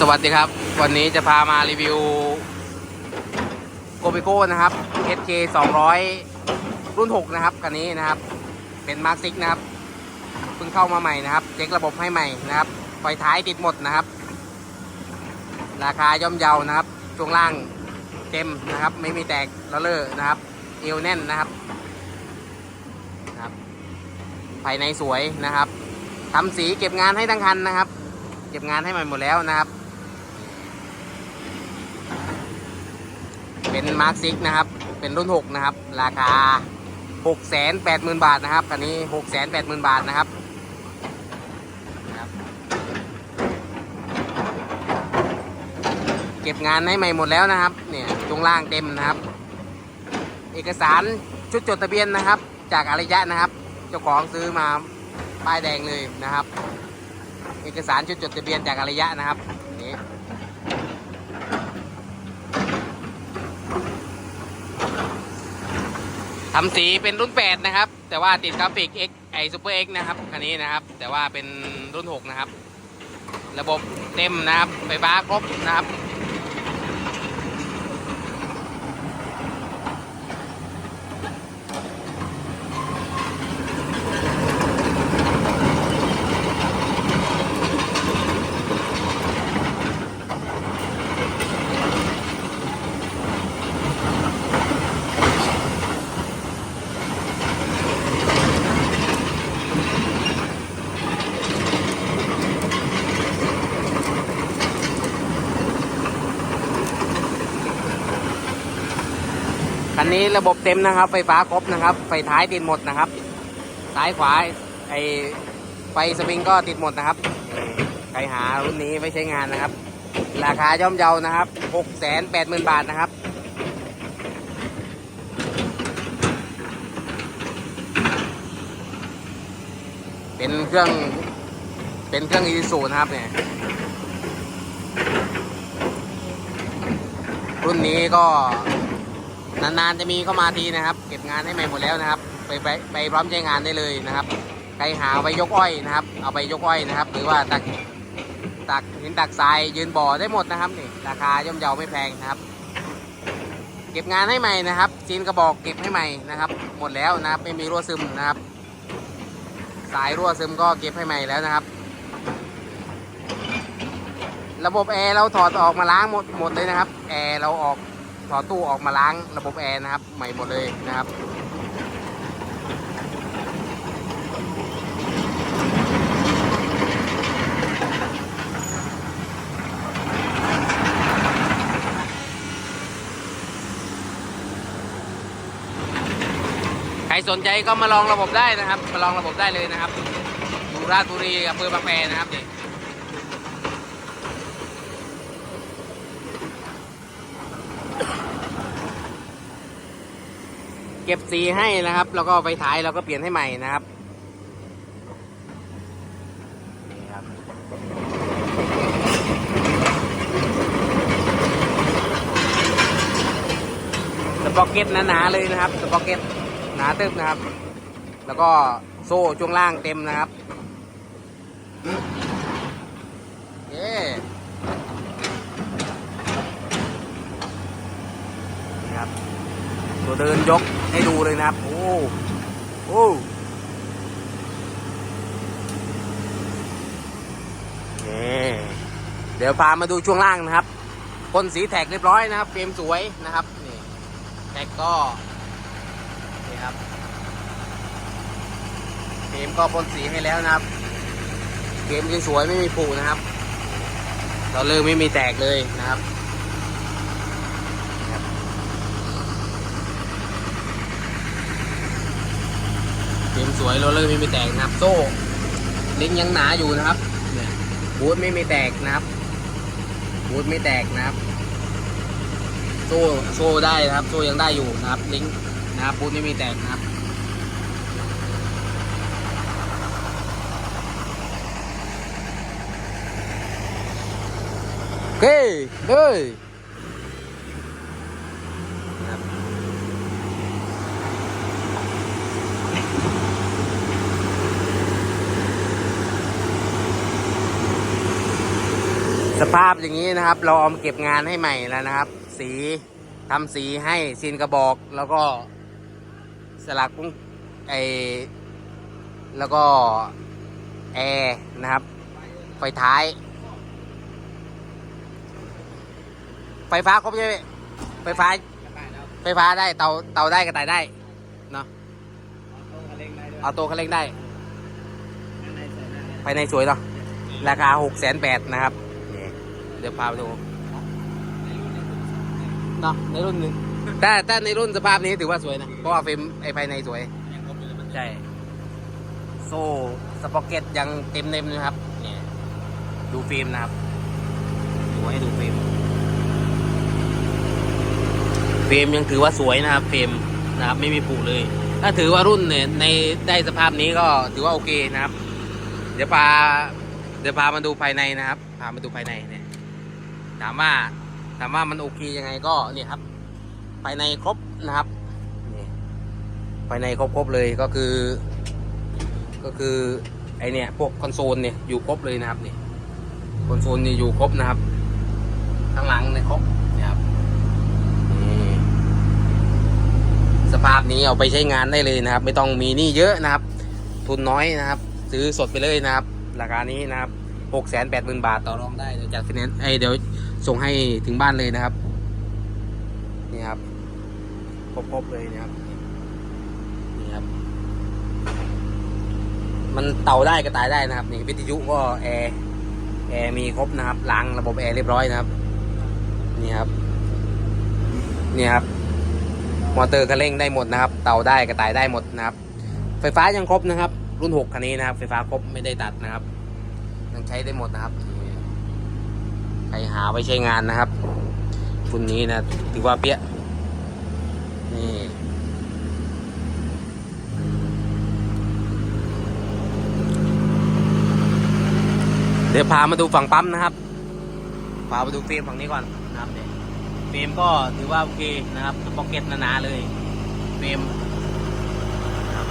สวัสดีครับ วันนี้จะพามารีวิวโก p ิโก้นะครับ SK 200 รุ่น 6 นะครับคันนี้นะครับ เป็นมาร์ซิกนะครับเพิ่งเข้ามาใหม่นะครับ เช็คระบบให้ใหม่นะครับไฟท้ายติดหมดนะครับ ราคาย่อมเยานะครับช่วงล่างเต็มนะครับ ไม่มีแตกละเลอนะครับ เอวแน่นนะครับนะครับ ภายในสวยนะครับทำสีเก็บงานให้ทั้งคันนะครับ เก็บงานให้ใหม่หมดแล้วนะครับ เป็นมาร์คซิกนะครับ เป็นรุ่น 6 นะครับ ราคา 6 8 0 0 0 0 บาทนะครับคันนี้ 6 8 0 0 0 0 บาทนะครับนะครับเก็บงานให้ใหม่หมดแล้วนะครับ เนี่ยช่วงล่างเต็มนะครับ เอกสารชุดจดทะเบียนนะครับ จากอารยะนะครับ เจ้าของซื้อมาป้ายแดงเลยนะครับ เอกสารชุดจดทะเบียนจากอารยะนะครับนี่ ทำสีเป็นรุ่น 8 นะครับ แต่ว่าติดกราฟิก X ไอซูเปอร์ X นะครับคันนี้นะครับ แต่ว่าเป็นรุ่น 6 นะครับ ระบบเต็มนะครับไฟฟ้าครบนะครับ คันนี้ระบบเต็มนะครับ ไฟฟ้าครบนะครับ ไฟท้ายติดหมดนะครับ ซ้ายขวาไอไฟสปริงก็ติดหมดนะครับ ใครหารุ่นนี้ไม่ใช้งานนะครับ ราคาย่อมเยานะครับ6 8 0 0 0 0 บาทนะครับเป็นเครื่องเป็นเครื่องอีซูนะครับเนี่ยรุ่นนี้ก็ นานๆจะมีเข้ามาทีนะครับ เก็บงานให้ใหม่หมดแล้วนะครับ ไปไปไปพร้อมใช้งานได้เลยนะครับใครหาไว้ยกอ้อยนะครับ เอาไปยกอ้อยนะครับ หรือว่าตักตักหินตักทรายยืนบ่อได้หมดนะครับนี่ราคาย่อมเยาไม่แพงนะครับ เก็บงานให้ใหม่นะครับจีนกระบอกเก็บให้ใหม่นะครับ หมดแล้วนะครับไม่มีรั่วซึมนะครับ สายรั่วซึมก็เก็บให้ใหม่แล้วนะครับระบบแอร์เราถอดออกมาล้างหมดหมดเลยนะครับ แอร์เราออก ถอดตู้ออกมาล้างระบบแอร์นะครับ ใหม่หมดเลยนะครับใครสนใจก็มาลองระบบได้นะครับ มาลองระบบได้เลยนะครับอยู่ราชบุรีกับเปือบางแพนะครับนี่ เก็บสีให้นะครับ แล้วก็ไฟท้ายเราก็เปลี่ยนให้ใหม่นะครับนี่ครับ สปอกเก็ตหนาๆเลยนะครับ สปอกเก็ตหนาตึบนะครับ แล้วก็โซ่ช่วงล่างเต็มนะครับเย้นี่ครับ ตัวเดินยกให้ดูเลยนะครับ โอ้โอ้นี่เดี๋ยวพามาดูช่วงล่างนะครับพ่นสีแท็กเรียบร้อยนะครับ เฟรมสวยนะครับนี่แท็กก็นี่ครับเฟรมก็พ่นสีให้แล้วนะครับเฟรมยังสวยไม่มีผุนะครับเราเลิกไม่มีแตกเลยนะครับ เกม สวยโรลเลอร์ไม่มีแตกนะครับ โซ่ลิงก์ยังหนาอยู่นะครับเนี่ยบูทไม่มีแตกนะครับบูทไม่แตกนะครับ โซ่โซ่ได้นะครับ โซ่ยังได้อยู่นะครับ ลิงก์นะครับบูทไม่มีแตกนะครับโอเคเลยนะครับ ส ภาพอย่างนี้นะครับ เราเอามาเก็บงานให้ใหม่แล้วนะครับ สีทำสีให้ซีนกระบอกแล้วก็สลักกุ้งไอแล้วก็แอร์นะครับ ไฟท้าย ไฟฟ้าครบใช่ไหมไฟฟ้า ไฟฟ้าได้เตาเตาได้กระต่ายได้เนาะเอาตัวคันเร่งได้ภายในสวยเนาะราคาหกแสนแปดนะครับ ดี๋ยวพาไปดูเนาะในรุ่นหนึ่งถ้าถ้าในรุ่นสภาพนี้ถือว่าสวยนะ เพราะว่าเฟรมไอภายในสวย ใช่ โซ่สปอกเก็ตยังเต็มเต็มๆนะครับเนี่ยดูฟิล์มนะครับดูให้ดูฟิล์มเฟรมยังถือว่าสวยนะครับเฟรมนะครับไม่มีผุเลย ถ้าถือว่ารุ่นเนี่ยในได้สภาพนี้ก็ถือว่าโอเคนะครับ เดี๋ยวพาเดี๋ยวพามาดูภายในนะครับ พามาดูภายในเนี่ย ถามว่าถามว่ามันโอเคยังไงก็เนี่ยครับภายในครบนะครับนี่ภายในครบครบเลยก็คือ ก็คือไอเนี่ยพวกคอนโซลเนี่ยอยู่ครบเลยนะครับนี่คอนโซลเนี่ยอยู่ครบนะครับข้างหลังเนี่ยครบนี่ครับนี่สภาพนี้เอาไปใช้งานได้เลยนะครับ ไม่ต้องมีหนี้เยอะนะครับ ทุนน้อยนะครับ ซื้อสดไปเลยนะครับ ราคานี้นะครับ หกแสนแปดหมื่นบาทต่อรองได้เดี๋ยวจากฟินแนนซ์ไอเดี๋ยวส่งให้ถึงบ้านเลยนะครับ นี่ครับครบๆเลยนะครับนี่ครับ มันเต่าได้กระต่ายได้นะครับ นี่วิทยุก็แอร์แอร์มีครบนะครับล้างระบบแอร์เรียบร้อยนะครับ นี่ครับ นี่ครับ มอเตอร์คันเร่งได้หมดนะครับ เต่าได้กระต่ายได้หมดนะครับ ไฟฟ้ายังครบนะครับ รุ่นหกคันนี้นะครับ ไฟฟ้าครบไม่ได้ตัดนะครับ ยังใช้ได้หมดนะครับใครหาไว้ใช้งานนะครับรุ่นนี้นะถือว่าเปี้ยนี่เดี๋ยวพามาดูฝั่งปั๊มนะครับพามาดูเฟรมฝั่งนี้ก่อนนะครับเนี่ยเฟรมก็ถือว่าโอเคนะครับพ็อกเก็ตหนาๆเลยเฟรมนะครับ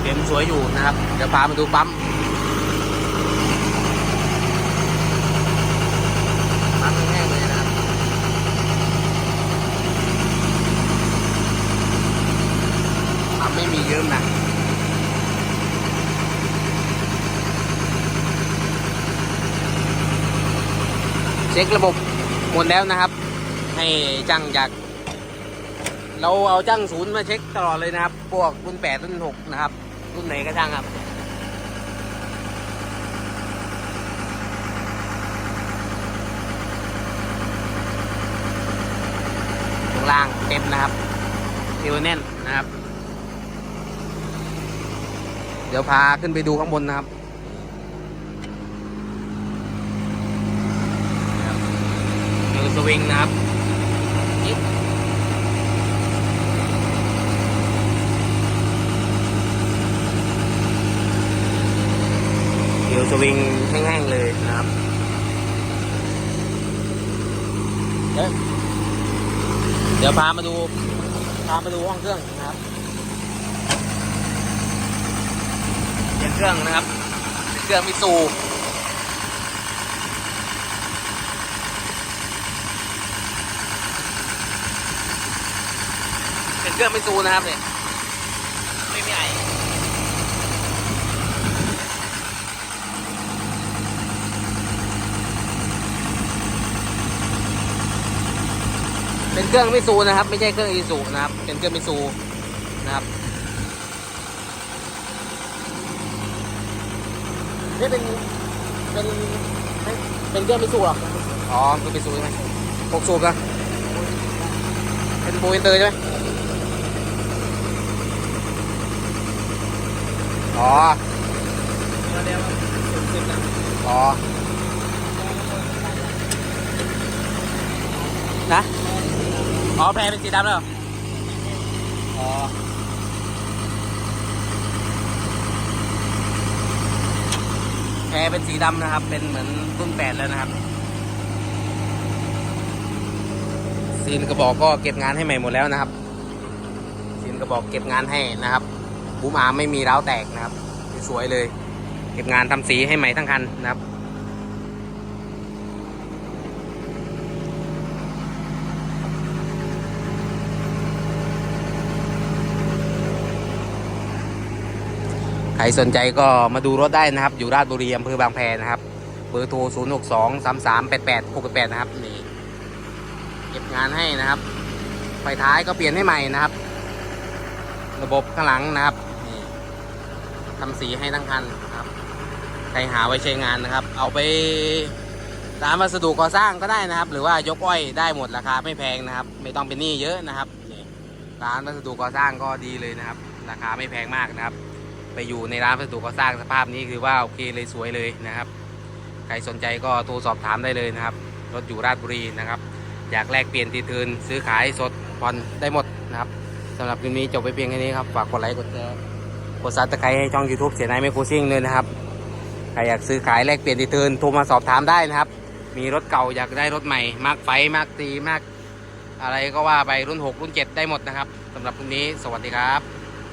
เฟรมสวยอยู่นะครับ เดี๋ยวพามาดูปั๊มปั๊มแห้งๆเลยนะครับปั๊มไม่มีเยิ้มนะ เช็คระบบหมดแล้วนะครับ ให้จ้างจาก เราเอาจ้างศูนย์มาเช็คตลอดเลยนะครับ พวกรุ่นแปดรุ่นหกนะครับ รุ่นไหนก็ช่างครับข้างล่างเต็มนะครับเอวแน่นนะครับ เดี๋ยวพาขึ้นไปดูข้างบนนะครับ เรือ สวิงนะครับยิบเรือสวิงแห้งๆเลยนะครับเดี๋ยวพามาดูพามาดูห้องเครื่องนะครับเปลี่ยนเครื่องนะครับ เครื่องมิตซู เป็นเครื่องไม่ซูนะครับเนี่ยไม่มีไอเป็นเครื่องไม่ซูนะครับ ไม่ใช่เครื่องอีซูนะครับ เป็นเครื่องไม่ซูนะครับนี่เป็นเป็นเป็นเครื่องไม่ซูเหรออ๋อเครื่องไม่ซูใช่ไหมหกสูบนะเป็นโบอินเตอร์ใช่ไหม อ๋ออ๋อนะอ๋อแพรเป็นสีดำแล้วเหรออ๋อแพรเป็นสีดำนะครับ เป็นเหมือนรุ่นแปดแล้วนะครับ ซีนกระบอกก็เก็บงานให้ใหม่หมดแล้วนะครับ ซีนกระบอกเก็บงานให้นะครับ บูมอาร์ไม่มีร้าวแตกนะครับสวยเลย เก็บงานทำสีให้ใหม่ทั้งคันนะครับใครสนใจก็มาดูรถได้นะครับ อยู่ราชบุรีอำเภอบางแพนะครับ เบอร์โทร 0 6 2 3 3 8 8 6 8 นะครับนี่เก็บงานให้นะครับ ไฟท้ายก็เปลี่ยนให้ใหม่นะครับ ระบบข้างหลังนะครับ ทำสีให้ทั้งคันนะครับ ใครหาไว้ใช้งานนะครับ เอาไปร้านวัสดุก่อสร้างก็ได้นะครับ หรือว่ายกอ้อยได้หมดราคาไม่แพงนะครับ ไม่ต้องเป็นหนี้เยอะนะครับร้านวัสดุก่อสร้างก็ดีเลยนะครับ ราคาไม่แพงมากนะครับ ไปอยู่ในร้านวัสดุก่อสร้างสภาพนี้คือว่าโอเคเลยสวยเลยนะครับ ใครสนใจก็โทรสอบถามได้เลยนะครับ รถอยู่ราชบุรีนะครับ อยากแลกเปลี่ยนตีทืนซื้อขายสดผ่อนได้หมดนะครับสำหรับคลิปนี้จบไปเพียงแค่นี้ครับ ฝากกดไลค์กดแชร์ กดซับสไครต์ให้ช่อง YouTube เสียนายไม่โคซิ่งเลยนะครับ ใครอยากซื้อขายแลกเปลี่ยนตีทืนโทรมาสอบถามได้นะครับ มีรถเก่าอยากได้รถใหม่ มากไฟมากตีมาก อะไรก็ว่าไปรุ่น 6 รุ่น 7 ได้หมดนะครับสำหรับคลิปนี้สวัสดีครับ